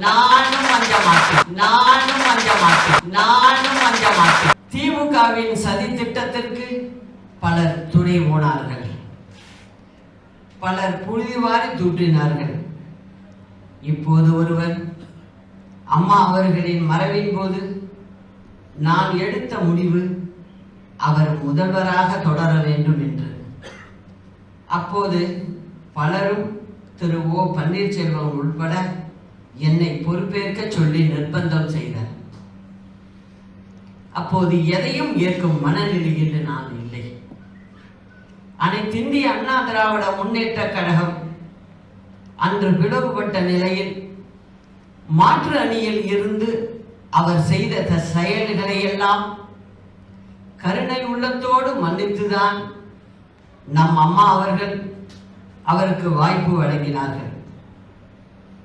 நானும் அஞ்ச மாட்டேன். நானும் அஞ்ச மாட்டேன். நானும் அஞ்ச மாட்டேன். திமுகவின் சதி திட்டத்திற்கு பலர் துணை போனார்கள். பலர் புழுதிவாரி தூற்றினார்கள். இப்போது ஒருவர் அம்மா அவர்களின் மறைவின் போது நான் எடுத்த முடிவு அவர் முதல்வராக தொடர வேண்டும் என்று. அப்போது பலரும் திரு ஓ பன்னீர்செல்வம் உட்பட என்னை பொறுப்பேற்க சொல்லி நிர்பந்தம் செய்தார். அப்போது எதையும் ஏற்கும் மனநிலையில் நான் இல்லை. அனைத்திந்திய அண்ணா திராவிட முன்னேற்ற கழகம் அன்று பிளவுபட்ட நிலையில் மாற்று அணியில் இருந்து அவர் செய்த த- செயல்களை எல்லாம் கருணை உள்ளத்தோடு மன்னித்துதான் நம் அம்மா அவர்கள் அவருக்கு வாய்ப்பு வழங்கினார்கள்.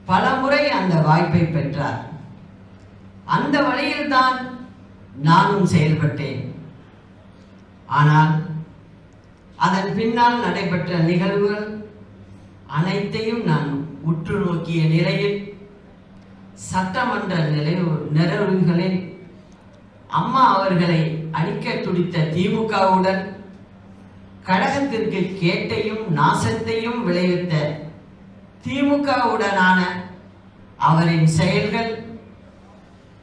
பல முறை அந்த வாய்ப்பை பெற்றார். அந்த வழியில்தான் நானும் செயல்பட்டேன். ஆனால் அதன் பின்னால் நடைபெற்ற நிகழ்வுகள் அனைத்தையும் நான் உற்று நோக்கிய நிலையில் சட்டமன்ற நிலைவு நிறைவுகளில் அம்மா அவர்களை அழிக்க துடித்த திமுகவுடன் கழகத்திற்கு கேட்டையும் நாசத்தையும் விளைவித்த திமுகவுடனான அவரின் செயல்கள்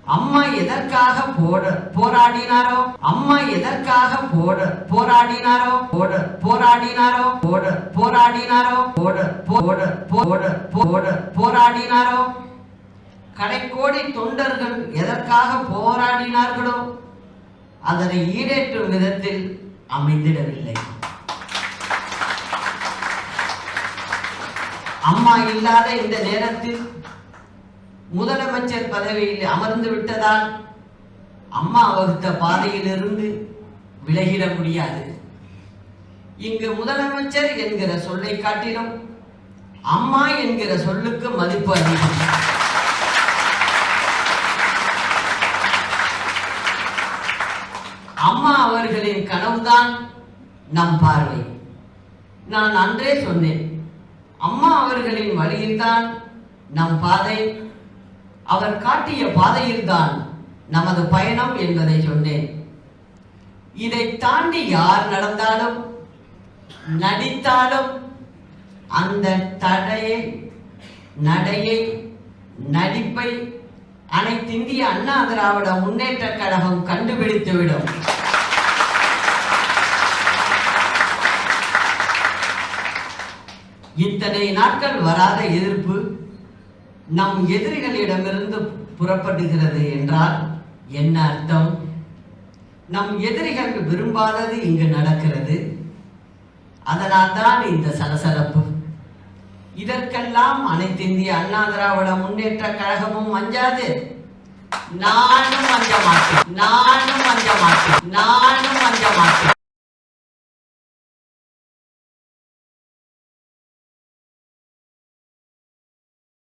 அம்மா எதற்காக போட போராடினாரோ அம்மா எதற்காக போட போராடினாரோ போட போராடினாரோ போட போராடினாரோ போட போட போட போட போராடினாரோ? கடைக்கோடி தொண்டர்கள் எதற்காக போராடினார்களோ அதனை ஈடேற்றும் விதத்தில் அமைந்திடவில்லை. அம்மா இல்லாத இந்த நேரத்தில் முதலமைச்சர் பதவியில் அமர்ந்து விட்டதால் அம்மா வகுத்த பாதையிலிருந்து விலகிட முடியாது. இங்கு முதலமைச்சர் என்கிற சொல்லை காட்டிலும் அம்மா என்கிற சொல்லுக்கு மதிப்பு அதிகம். அம்மா அவர்களின் கனவுதான் நம் பார்வை. நான் அன்றே சொன்னேன் அம்மா அவர்களின் வழியில்தான் நம் பாதை. அவர் காட்டிய பாதையில்தான் நமது பயணம் என்பதை சொன்னேன். இதை தாண்டி யார் நடந்தாலும் நடித்தாலும் அந்த தடையை நடையை நடிப்பை அனைத்திந்திய அண்ணா திராவிட முன்னேற்ற கழகம் கண்டுபிடித்துவிடும். இத்தனை நாட்கள் வராத எதிர்ப்பு நம் எதிரிகளிடமிருந்து புறப்படுகிறது என்றால் என்ன அர்த்தம்? நம் எதிரிகள் விரும்பாதது இங்கு நடக்கிறது. அதனால் தான் இந்த சலசலப்பு. இதற்கெல்லாம் அனைத்திந்திய அண்ணா திராவிட முன்னேற்ற கழகமும் அஞ்சாது. நானும் அஞ்ச மாட்டேன். நானும் அஞ்ச மாட்டேன். நானும் அஞ்ச மாட்டேன்.